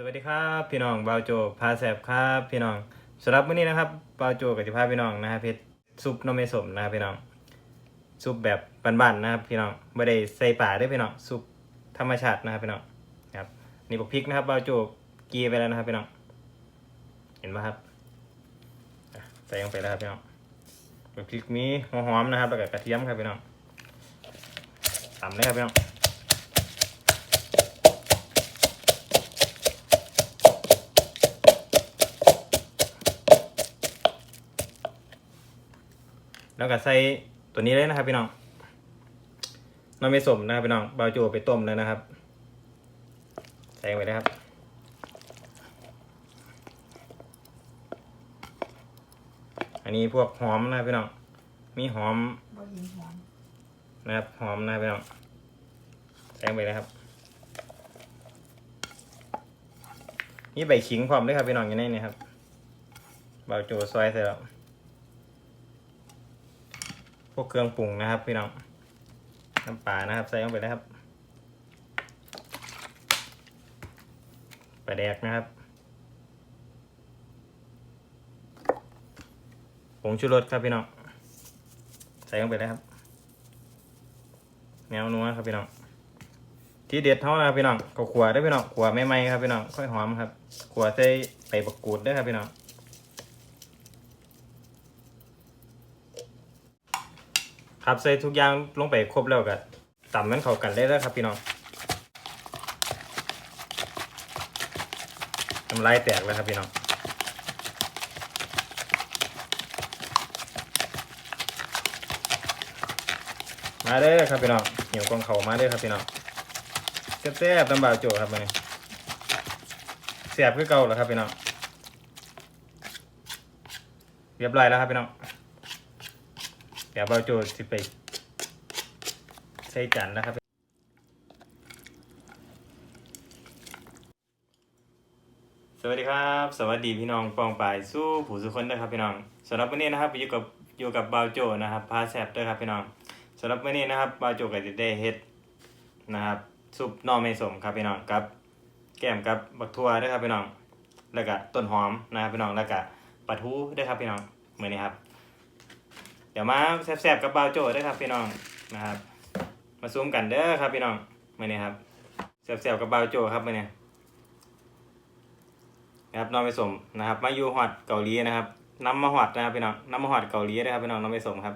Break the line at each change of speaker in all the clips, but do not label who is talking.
สวัสดีครับพี่น้องบาวโจพาแสบครับพี่น้องสำหรับวันนี้นะครับบาวโจกับจิพาพี่น้องนะครับเพชรซุปน้ำไม่สมนะครับพี่น้องซุปแบบบ้านๆนะครับพี่น้องไม่ได้ใส่ป่าด้วยพี่น้องซุปธรรมชาตินะครับพี่น้องครับนี่บอกพริกนะครับบาวโจเกีไปแล้วนะครับพี่น้องเห็นไหมครับใส่ลงไปแล้วครับพี่น้องบักพริกมีหัวหอมนะครับแล้วก็กระเทียมครับพี่น้องตำเลยครับพี่น้อง แล้วก็ใส่ตัวนี้เลยนะครับพี่น้องน้ำไม่สมนะครับพี่น้องเบาวโจไปต้มเลยนะครับ ใส่ไปเลยครับ อันนี้พวกหอมนะพี่น้อง มีหอม
นะ
ครับหอมนะพี่น้อง ใส่ไปเลยครับนี่ใบขิงพร้อมด้วยครับพี่น้องอยู่ในนี่ครับเบาวโจซอยเสร็จแล้ว วกเครื่องปรุงนะครับ พี่น้องน้ำปลานะครับ ใส่ลงไปนะครับปลาแดกนะครับผงชูรสครับพี่น้องใส่ลงไปเลยครับ แนวนัวครับพี่น้องที่เด็ดเท่านะครับพี่น้องก็ขัวได้พี่น้องขัวไม่ไหมครับพี่น้องค่อยหอมครับขัวใส่ใบบักกูดได้ครับพี่น้อง ครับใส่ทุกอย่างลงไปครบแล้วก็ต่ำมันเข้ากันได้แล้วครับพี่น้องน้ำลายแตกแล้วครับพี่น้องมาเด้อครับพี่น้องเหนียวกองเขามาเด้ครับพี่น้องแซ่บๆตำบ่าวโจครับมันเสียบคือเก่าแล้วครับพี่น้องเรียบร้อยแล้วครับพี่น้อง ดี๋ยวเบาโจสิไปใส่จานนะครับ สวัสดีครับ สวัสดีพี่น้องปองปายสู้ผู้สุคนนะครับพี่น้องสำหรับวันนี้นะครับอยู่กับอยู่กับบาโจนะครับพาแซบด้วยครับพี่น้องสำหรับวันนี้นะครับบาโจก็จะได้เฮ็ดนะครับซุปน่อไม่สมครับพี่น้องกับ แก้มกับบักทั่วด้วยครับพี่น้องแล้วก็ต้นหอมนะครับพี่น้องแล้วก็ปลาทูด้วยครับพี่น้องเหมือนนี้ครับ ดี๋ยวมาแซ่บๆกับบาวโจ้ด้วยครับพี่น้องนะครับ มาซูมกันเด้อครับพี่น้องมาเนี่ยครับแซ่บๆกับบาวโจ้ครับมาเนี่ยนะครับน้องไปสมนะครับ มาอยู่หอดเกาหลีนะครับน้ำมาหอดนะครับพี่น้องน้ำมาหอดเกาหลีนะครับพี่น้องน้องไปสมครับ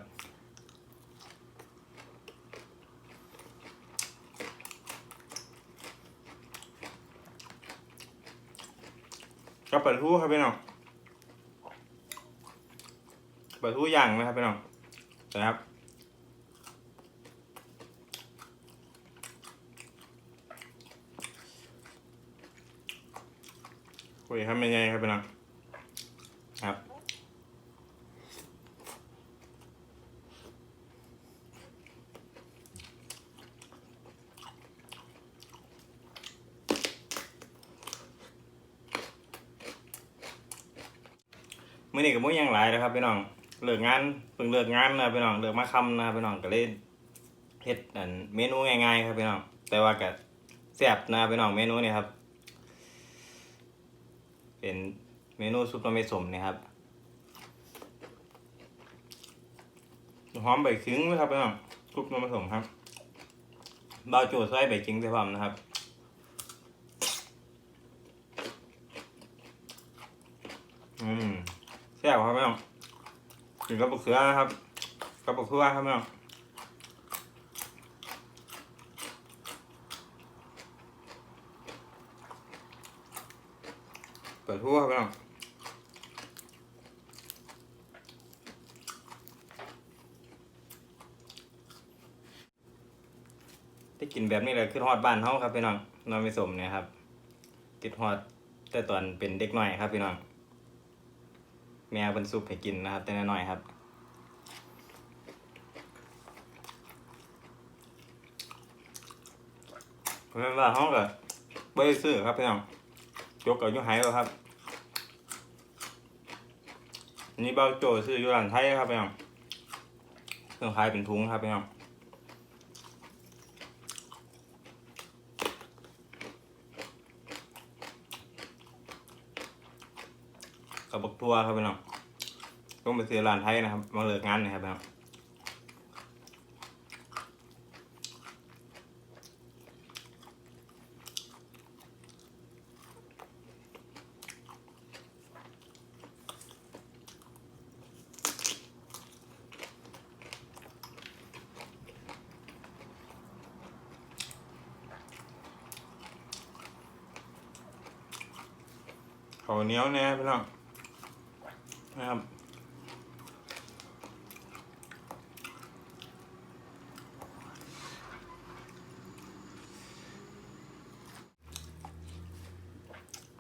กับเปิดทูครับพี่น้องเปิดทุกอย่างนะครับพี่น้อง นะครับ คุยทำเป็นไงครับพี่น้องครับมื่อนี้กับมื้อยังหลายนะครับพี่น้อง เลิกงานเพิ่งเลิกงานนะพี่น้องเลิกมาคำนะพี่น้องก็เลยเฮ็ดอันเมนูง่ายๆครับพี่น้องแต่ว่าก็แซ่บนะพี่น้องเมนูนี่ครับ เป็นเมนูซุปน้ำไม่สมนี่ครับหอมใบขิงไหมครับพี่น้องซุปน้ำไม่สมครับบาวโจใส่ใบขิงใส่พร้อมนะครับอืมแซ่บครับพี่น้อง กินกับมะเขือนะครับกับมะเขือครับพี่น้องเปิดทั่วครับพี่น้องได้กินแบบนี้เลยขึ้นฮอดบ้านเฮาครับพี่น้องนอนไม่สมเนี่ยครับกินฮอดแต่ตอนเป็นเด็กหน่อยครับพี่น้อง แมวเป็นซุปให้กินนะครับ แต่น้อยๆครับเพราะว่าห้องก็ไปซื้อครับพี่น้องจกกับยุหายแล้วครับ นี่เบาโจซื้ออยู่ร้านไทยครับพี่น้องเครื่องขายเป็นทุงครับพี่น้อง กับบักทัวครับพี่น้องต้องไปซื้อร้านไทยนะครับ มาเลิกงานนะครับพี่น้องข้าวเหนียวเนี่ยพี่น้อง นะครับ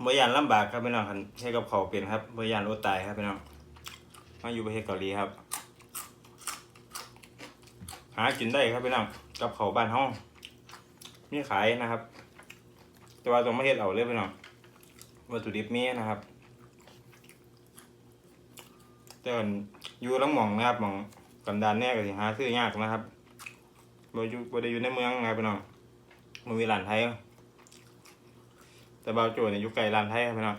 บริยานลำบากครับพี่น้องคันให้กับเขาวเป็นครับบริยานอดตายครับพี่น้องมาอยู่ประเทศเกาหลีครับ หากินได้ครับพี่น้องกับเขาวบ้านห้องมีขายนะครับ แต่ว่าต้องมาเฮ็ดเอาเลยพี่น้องวัตถุดิบมีนะครับ แต่ว่าอยู่ลำหมองนะครับหมองกันดานแน่ก็สิหาซื้อยากนะครับบ่อยู่บ่ได้อยู่ในเมืองนะครับพี่น้องมันมีร้านไทยแต่บาวโจเนี่ยอยู่ไกลร้านไทยครับพี่น้อง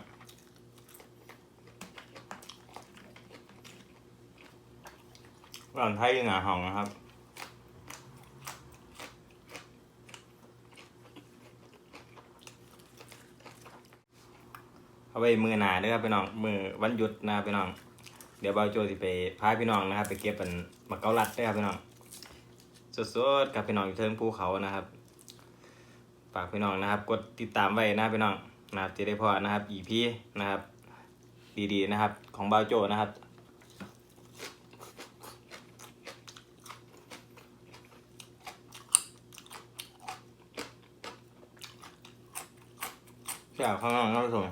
ร้านไทยอยู่หนาห้องนะครับเอาไปมือหนาเด้อครับพี่น้องมือวันหยุดนะพี่น้อง ดี๋ยวบาวโจสิไปพาพี่น้องนะครับ ไปเก็บเป็นมะเกาลัดเด้ครับพี่น้องสดๆกับพี่น้องอยู่เทิงภูเขานะครับฝากพี่น้องนะครับ กดติดตามไว้นะพี่น้องนะครับจะได้พอนะครับ EP นะครับ ดีๆนะครับ ของบาวโจนะครับแซ่บข้างนอกน้ำส้ม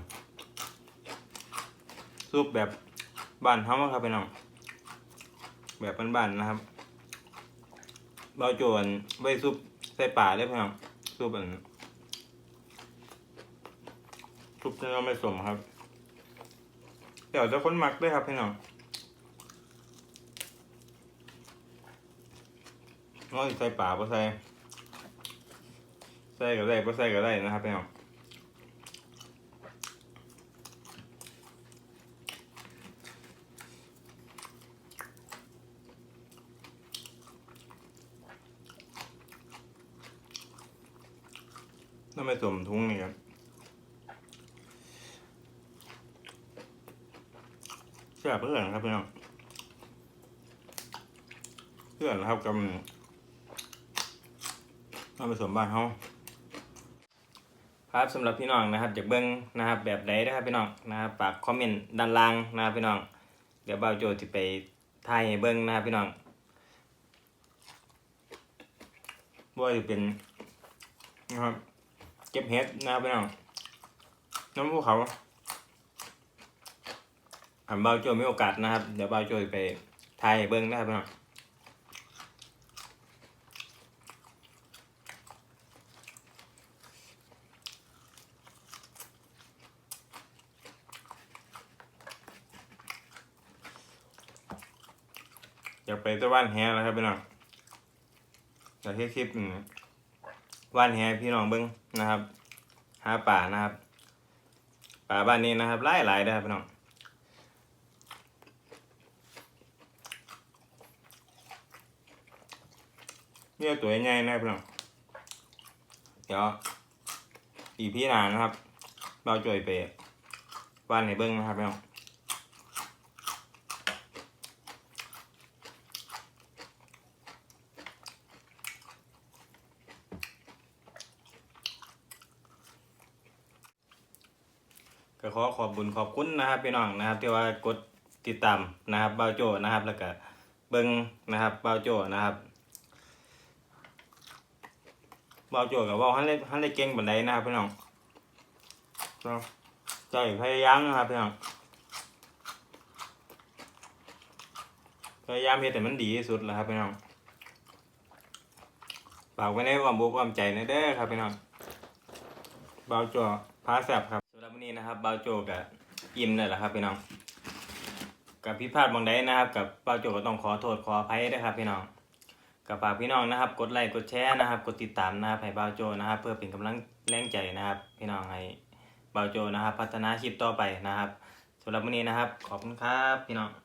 ซุปแบบ บ้านเฮาครับพี่น้อง แบบบ้านๆนะครับบาจอันไว้ซุปใส่ป่าได้พี่น้องซุปอันทุบเนื้อไม่สมครับ เดี๋ยวจะค้นมักด้วยครับพี่น้องน้อยใส่ป่าบ่ใส่ใส่ก็ได้บ่ใส่ก็ได้นะครับพี่น้อง ไม่สมทุงนี่ครับเชื่อเพื่อนครับพี่น้องเพื่อนนะครับกับมาผสมบ้านเขาครับสำหรับพี่น้องนะครับจากเบิ้งนะครับแบบใดนะครับพี่น้องนะครับฝากคอมเมนต์ด้านล่างนะครับพี่น้องเดี๋ยวบ่าโจจะไปถ่ายเบิ้งนะครับพี่น้องว่าจะเป็นนะครับ เก็บเห็ดนะพี่น้องน้ำภูเขาอันเบาโจมีโอกาสนะครับ เดี๋ยวเบาโจไปถ่ายเบิ้งนะครับพี่น้องอยากไปตะวันแฮแล้วครับพี่น้องอยากให้คลิปอืม ว่านแฮพี่น้องเบิ้งนะครับ หาป่านะครับ ป่าบ้านนี้นะครับหลายหลายนะครับพี่น้องเนี่ยตัวใหญ่ๆนะพี่น้องเดี๋ยวอีพี่นานนะครับเราจ่วยไปวานในเบิ้งนะครับพี่น้อง ก็ขอขอบบุญขอบคุณนะครับพี่น้องนะครับ ที่ว่ากดติดตามนะครับเบาโจนะครับ แล้วก็เบิ้งนะครับเบาโจนะครับเบาโจกับว่าฮันเล่ฮันเล่เก่งบันไดนะครับพี่น้องเนาะใจพยายามนะครับพี่น้องพยายามเฮ็ดให้มันดีที่สุดแล้วครับพี่น้องฝากไว้ในความบุกความใจนะเด้อครับพี่น้องเบาโจพาแซบครับสำหรับ นี้นะครับเบาโจกับอิมเลยแหละครับพี่น้อง กับพิดพลาทบางใดนะครับ กับเบาโจก็ต้องขอโทษขออภัยด้วยครับพี่น้องกับฝากพี่น้องนะครับ กดไลค์กดแชร์นะครับ กดติดตามนะครับให้บ่าวโจนะครับ เพื่อเป็นกำลังแรงใจนะครับ พี่น้องให้บ่าวโจนะครับ พัฒนาคลิปต่อไปนะครับสำหรับวันนี้นะครับ ขอบคุณครับพี่น้อง